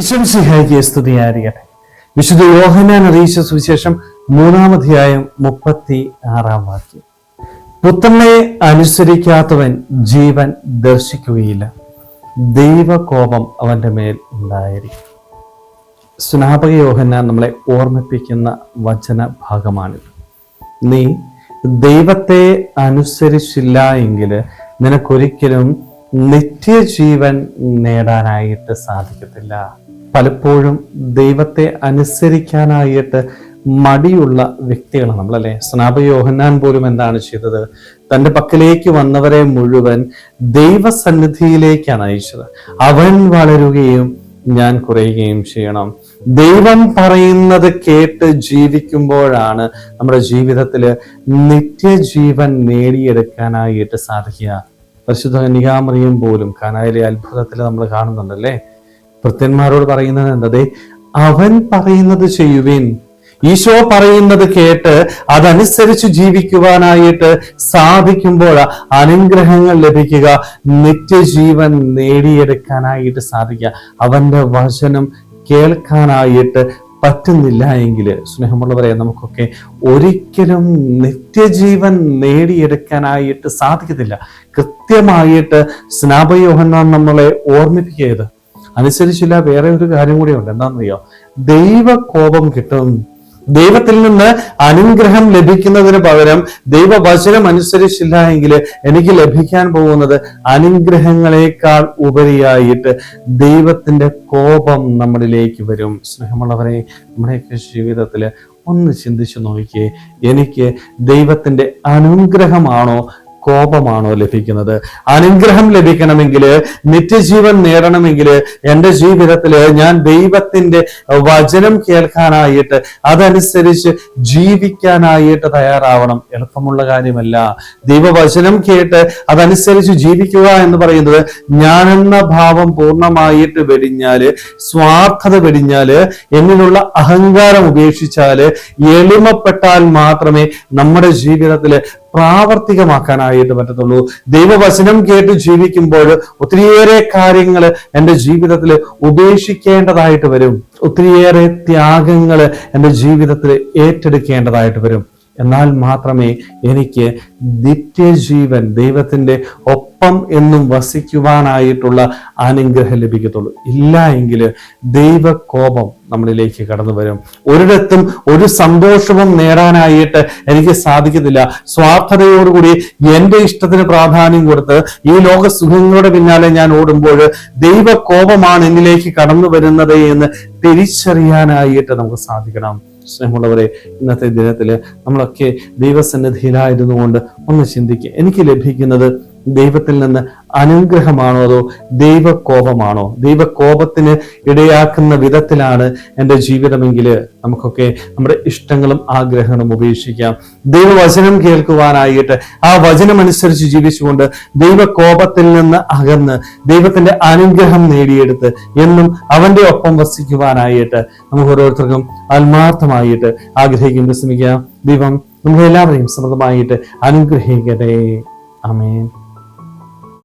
ഈശംസിഹായിക്ക് സ്തുതിയായിരിക്കട്ടെ വിശുദ്ധ യോഹനാൻ അറിയിച്ച സുവിശേഷം മൂന്നാമധ്യായം മുപ്പത്തി ആറാം വാക്യം. പുത്രനെ അനുസരിക്കാത്തവൻ ജീവൻ ദർശിക്കുകയില്ല. ദൈവകോപം അവന്റെ മേൽ ഉണ്ടായിരിക്കും. സ്നാപക യോഹന്നാൻ നമ്മളെ ഓർമ്മിപ്പിക്കുന്ന വചന ഭാഗമാണിത്. നീ ദൈവത്തെ അനുസരിച്ചില്ല എങ്കിൽ നിനക്കൊരിക്കലും നിത്യജീവൻ നേടാനായിട്ട് സാധിക്കത്തില്ല. പലപ്പോഴും ദൈവത്തെ അനുസരിക്കാനായിട്ട് മടിയുള്ള വ്യക്തികളാണ് നമ്മളല്ലേ? സ്നാപ യോഹന്നാൻ പോലും എന്താണ് ചെയ്തത്? തന്റെ പക്കലേക്ക് വന്നവരെ മുഴുവൻ ദൈവസന്നിധിയിലേക്കാണ് അയച്ചത്. അവൻ വളരുകയും ഞാൻ കുറയുകയും ചെയ്യണം. ദൈവം പറയുന്നത് കേട്ട് ജീവിക്കുമ്പോഴാണ് നമ്മുടെ ജീവിതത്തിൽ നിത്യജീവൻ നേടിയെടുക്കാനായിട്ട് സാധിക്കുക. പരിശുദ്ധ കന്യകാമറിയും പോലും കാനായിലെ അത്ഭുതത്തിൽ നമ്മൾ കാണുന്നുണ്ടല്ലേ? ഭൃത്യന്മാരോട് പറയുന്നത് എന്തത് അവൻ പറയുന്നത് ചെയ്യുവിൻ. ഈശോ പറയുന്നത് കേട്ട് അതനുസരിച്ച് ജീവിക്കുവാനായിട്ട് സാധിക്കുമ്പോൾ അനുഗ്രഹങ്ങൾ ലഭിക്കുക നിത്യജീവൻ നേടിയെടുക്കാനായിട്ട് സാധിക്കുക. അവന്റെ വചനം കേൾക്കാനായിട്ട് പറ്റുന്നില്ല എങ്കിൽ സ്നേഹമുള്ളവരെ നമുക്കൊക്കെ ഒരിക്കലും നിത്യജീവൻ നേടിയെടുക്കാനായിട്ട് സാധിക്കത്തില്ല. കൃത്യമായിട്ട് സ്നാപയോഹന നമ്മളെ ഓർമ്മിപ്പിക്കരുത് അനുസരിച്ചില്ല വേറെ ഒരു കാര്യം കൂടിയുണ്ട്. എന്താണെന്നറിയോ? ദൈവകോപം കിട്ടും. ദൈവത്തിൽ നിന്ന് അനുഗ്രഹം ലഭിക്കുന്നതിന് പകരം ദൈവവചനം അനുസരിച്ചില്ല എങ്കിൽ എനിക്ക് ലഭിക്കാൻ പോകുന്നത് അനുഗ്രഹങ്ങളെക്കാൾ ഉപരിയായിട്ട് ദൈവത്തിന്റെ കോപം നമ്മളിലേക്ക് വരും. സ്നേഹമുള്ളവരെ നമ്മുടെയൊക്കെ ജീവിതത്തിൽ ഒന്ന് ചിന്തിച്ചു നോക്കിയേ. എനിക്ക് ദൈവത്തിന്റെ അനുഗ്രഹമാണോ കോപമാണോ ലഭിക്കുന്നത്? അനുഗ്രഹം ലഭിക്കണമെങ്കിൽ നിത്യജീവൻ നേടണമെങ്കിൽ എന്റെ ജീവിതത്തിൽ ഞാൻ ദൈവത്തിന്റെ വചനം കേൾക്കാനായിട്ട് അതനുസരിച്ച് ജീവിക്കാനായിട്ട് തയ്യാറാവണം. എളുപ്പമുള്ള കാര്യമല്ല. ദൈവവചനം കേട്ട് അതനുസരിച്ച് ജീവിക്കുക എന്ന് പറയുന്നത് ഞാനെന്ന ഭാവം പൂർണമായിട്ട് വെടിഞ്ഞാൽ സ്വാർത്ഥത വെടിഞ്ഞാൽ എന്നിലുള്ള അഹങ്കാരം ഉപേക്ഷിച്ചാൽ എളിമപ്പെട്ടാൽ മാത്രമേ നമ്മുടെ ജീവിതത്തിൽ പ്രാവർത്തികമാക്കാനായിട്ട് പറ്റത്തുള്ളൂ. ദൈവവചനം കേട്ട് ജീവിക്കുമ്പോൾ ഒത്തിരിയേറെ കാര്യങ്ങൾ എന്റെ ജീവിതത്തിൽ ഉപേക്ഷിക്കേണ്ടതായിട്ട് വരും. ഒത്തിരിയേറെ ത്യാഗങ്ങൾ എന്റെ ജീവിതത്തിൽ ഏറ്റെടുക്കേണ്ടതായിട്ട് വരും. എന്നാൽ മാത്രമേ എനിക്ക് നിത്യജീവൻ ദൈവത്തിന്റെ ഒപ്പം എന്നും വസിക്കുവാനായിട്ടുള്ള അനുഗ്രഹം ലഭിക്കത്തുള്ളൂ. ഇല്ല എങ്കിൽ ദൈവകോപം നമ്മളിലേക്ക് കടന്നു വരും. ഒരിടത്തും ഒരു സന്തോഷവും നേടാനായിട്ട് എനിക്ക് സാധിക്കത്തില്ല സ്വാർത്ഥതയോടുകൂടി എന്റെ ഇഷ്ടത്തിന് പ്രാധാന്യം കൊടുത്ത് ഈ ലോക സുഖങ്ങളുടെ പിന്നാലെ ഞാൻ ഓടുമ്പോൾ ദൈവകോപമാണ് എന്നിലേക്ക് കടന്നു വരുന്നത് എന്ന് തിരിച്ചറിയാനായിട്ട് നമുക്ക് സാധിക്കണം. സ്നേഹമുള്ളവരെ ഇന്നത്തെ ദിനത്തിൽ നമ്മളൊക്കെ ദൈവസന്നിധിയിലായിരുന്നു കൊണ്ട് ഒന്ന് ചിന്തിക്കുക എനിക്ക് ലഭിക്കുന്നത് ദൈവത്തിൽ നിന്ന് അനുഗ്രഹമാണോ അതോ ദൈവകോപമാണോ? ദൈവകോപത്തിന് ഇടയാക്കുന്ന വിധത്തിലാണ് എന്റെ ജീവിതമെങ്കിൽ നമുക്കൊക്കെ നമ്മുടെ ഇഷ്ടങ്ങളും ആഗ്രഹങ്ങളും ഉപേക്ഷിക്കാം. ദൈവവചനം കേൾക്കുവാനായിട്ട് ആ വചനം അനുസരിച്ച് ജീവിച്ചുകൊണ്ട് ദൈവകോപത്തിൽ നിന്ന് അകന്ന് ദൈവത്തിന്റെ അനുഗ്രഹം നേടിയെടുത്ത് എന്നും അവന്റെ ഒപ്പം വസിക്കുവാനായിട്ട് നമുക്ക് ഓരോരുത്തർക്കും ആത്മാർത്ഥമായിട്ട് ആഗ്രഹിക്കും ശ്രമിക്കാം ദൈവം നമ്മളെല്ലാവരെയും സമൃദ്ധമായിട്ട് അനുഗ്രഹിക്കട്ടെ. അമേൻ